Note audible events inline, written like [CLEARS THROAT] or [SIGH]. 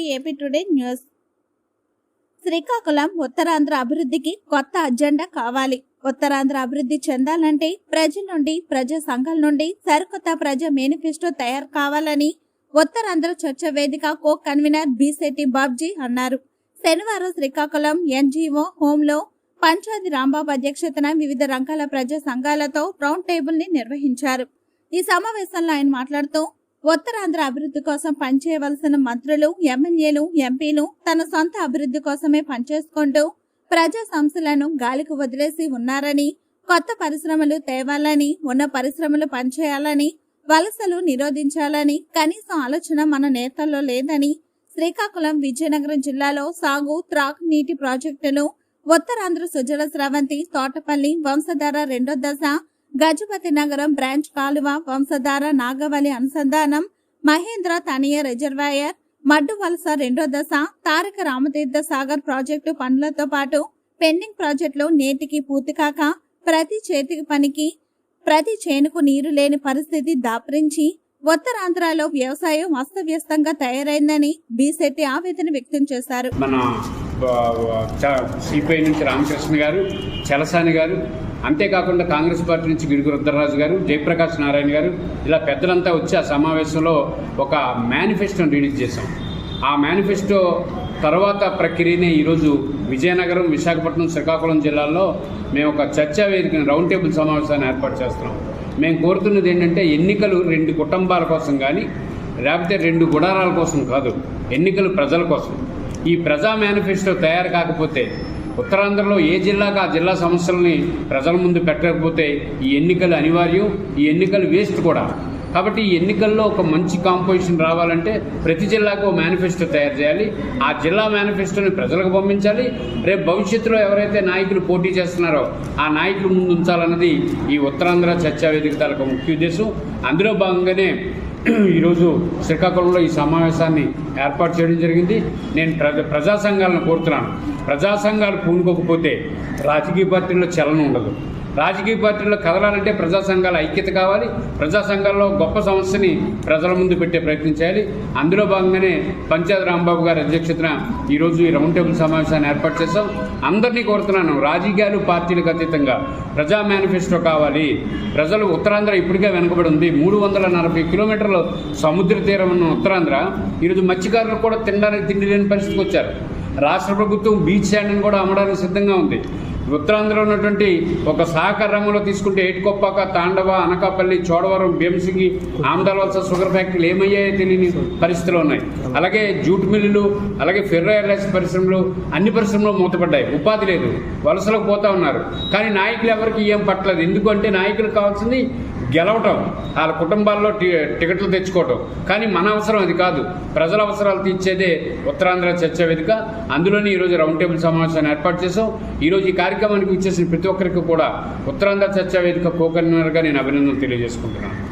AP today news. Srikakulam Uttarandhra అభివృద్ధికి కొత్త agenda కావాలి. ఉత్తరాంధ్ర అభివృద్ధి చెందాలంటే ప్రజల నుండి ప్రజా సంఘాల నుండి సరికొత్త ప్రజా మేనిఫెస్టో తయారు కావాలని ఉత్తరాంధ్ర చర్చ వేదిక కో కన్వీనర్ బిశెట్టి బాబ్జీ అన్నారు. శనివారం శ్రీకాకుళం ఎన్జిఓ హోంలో పంచాది రాంబాబు అధ్యక్షతన వివిధ రంగాల ప్రజా సంఘాలతో రౌండ్ టేబుల్ని నిర్వహించారు. ఈ సమావేశంలో ఆయన మాట్లాడుతూ ఉత్తరాంధ్ర అభివృద్ధి కోసం పనిచేయవలసిన మంత్రులు ఎమ్మెల్యేలు ఎంపీలు తన సొంత అభివృద్ధి కోసమే పనిచేసుకుంటూ ప్రజా సంస్థలను గాలికి వదిలేసి ఉన్నారని కొత్త పరిశ్రమలు తేవాలని ఉన్న పరిశ్రమలు పనిచేయాలని వలసలు నిరోధించాలని కనీసం ఆలోచన మన నేతల్లో లేదని శ్రీకాకుళం విజయనగరం జిల్లాలో సాగు త్రాక్ నీటి ప్రాజెక్టులు ఉత్తరాంధ్ర సుజల స్రవంతి తోటపల్లి వంశధార రెండో దశ గజపతి నగరం బ్రాంచ్ కాలువ వంశధార నాగవలి అనుసంధానం మహేంద్ర తనీయ రిజర్వాయర్ మడ్డు వలస రెండో దశ తారక రామతీర్థ సాగర్ ప్రాజెక్టు పనులతో పాటు పెండింగ్ ప్రాజెక్టులు నేటికి పూర్తి కాక ప్రతి చేతికి పనికి ప్రతి చేనుకు నీరు లేని పరిస్థితి దాపరించి ఉత్తరాంధ్రలో వ్యవసాయం అస్తవ్యస్తంగా తయారైందని బీశెట్టి ఆవేదన వ్యక్తం చేశారు. సిపిఐ నుంచి రామకృష్ణ గారు చలసాని గారు అంతేకాకుండా కాంగ్రెస్ పార్టీ నుంచి గిడుగు రుద్రరాజు గారు జయప్రకాష్ నారాయణ గారు ఇలా పెద్దలంతా వచ్చి ఆ సమావేశంలో ఒక మేనిఫెస్టోని రిలీజ్ చేశాం. ఆ మేనిఫెస్టో తర్వాత ప్రక్రియనే ఈరోజు విజయనగరం విశాఖపట్నం శ్రీకాకుళం జిల్లాల్లో మేము ఒక చర్చా వేదికను రౌండ్ టేబుల్ సమావేశాన్ని ఏర్పాటు చేస్తున్నాం. మేము కోరుతున్నది ఏంటంటే ఎన్నికలు రెండు కుటుంబాల కోసం కానీ లేకపోతే రెండు గుడారాల కోసం కాదు ఎన్నికలు ప్రజల కోసం. ఈ ప్రజా మేనిఫెస్టో తయారు కాకపోతే ఉత్తరాంధ్రలో ఏ జిల్లాకు ఆ జిల్లా సమస్యల్ని ప్రజల ముందు పెట్టకపోతే ఈ ఎన్నికలు అనివార్యం ఈ ఎన్నికలు వేస్ట్ కూడా. కాబట్టి ఈ ఎన్నికల్లో ఒక మంచి కాంపోజిషన్ రావాలంటే ప్రతి జిల్లాకు ఒక మేనిఫెస్టో తయారు చేయాలి. ఆ జిల్లా మేనిఫెస్టోని ప్రజలకు పంపించాలి. రేపు భవిష్యత్తులో ఎవరైతే నాయకులు పోటీ చేస్తున్నారో ఆ నాయకులు ముందు ఉంచాలన్నది ఈ ఉత్తరాంధ్ర చర్చా వేదిక ముఖ్య ఉద్దేశం. అందులో భాగంగానే [CLEARS THROAT] ఈరోజు శ్రీకాకుళంలో ఈ సమావేశాన్ని ఏర్పాటు చేయడం జరిగింది. నేను ప్రజా ప్రజా సంఘాలను కోరుతున్నాను. ప్రజా సంఘాలు పూనుకోకపోతే రాజకీయ పార్టీల్లో చలనం ఉండదు. రాజకీయ పార్టీల్లో కదలాలంటే ప్రజా సంఘాల ఐక్యత కావాలి. ప్రజా సంఘాల్లో గొప్ప సమస్యని ప్రజల ముందు పెట్టే ప్రయత్నం చేయాలి. అందులో భాగంగానే పంచాయత్ రాంబాబు గారి అధ్యక్షతన ఈరోజు ఈ రౌండ్ టేబుల్ సమావేశాన్ని ఏర్పాటు చేశాం. అందరినీ కోరుతున్నాను రాజకీయాలు పార్టీలకు అతీతంగా ప్రజా మేనిఫెస్టో కావాలి. ప్రజలు ఉత్తరాంధ్ర ఇప్పటికే వెనుకబడి ఉంది. మూడు వందల నలభై కిలోమీటర్లు సముద్ర తీరం ఉన్న ఉత్తరాంధ్ర. ఈరోజు మత్స్యకారులు కూడా తినడానికి తిండి లేని పరిస్థితికి వచ్చారు. రాష్ట్ర ప్రభుత్వం బీచ్ శాండ్ని కూడా అమ్మడానికి సిద్ధంగా ఉంది. ఉత్తరాంధ్రలో ఉన్నటువంటి ఒక సహకార రంగంలో తీసుకుంటే ఏటికొప్పాక తాండవ అనకాపల్లి చోడవరం భీమసింగి ఆమదాలవలస షుగర్ ఫ్యాక్టరీలు ఏమయ్యాయో తెలియని పరిస్థితులు ఉన్నాయి. అలాగే జూట్ మిల్లులు అలాగే ఫెర్రో ఎల్ఐసి పరిశ్రమలు అన్ని పరిశ్రమలు మూతపడ్డాయి. ఉపాధి లేదు. వలసలకు పోతా ఉన్నారు. కానీ నాయకులు ఎవరికి ఏం పట్టలేదు. ఎందుకంటే నాయకులకు కావాల్సింది గెలవటం వాళ్ళ కుటుంబాల్లో టి టికెట్లు తెచ్చుకోవటం. కానీ మన అవసరం అది కాదు. ప్రజల అవసరాలు తీర్చేదే ఉత్తరాంధ్ర చర్చ వేదిక. అందులోనే ఈరోజు రౌండ్ టేబుల్ సమావేశాన్ని ఏర్పాటు చేసాం ఈరోజు ఈ కార్యక్రమానికి ఇచ్చేసిన ప్రతి ఒక్కరికి కూడా ఉత్తరాంధ్ర చర్చా వేదిక కోకన్వీనర్గా నేను అభినందనలు తెలియజేసుకుంటున్నాను.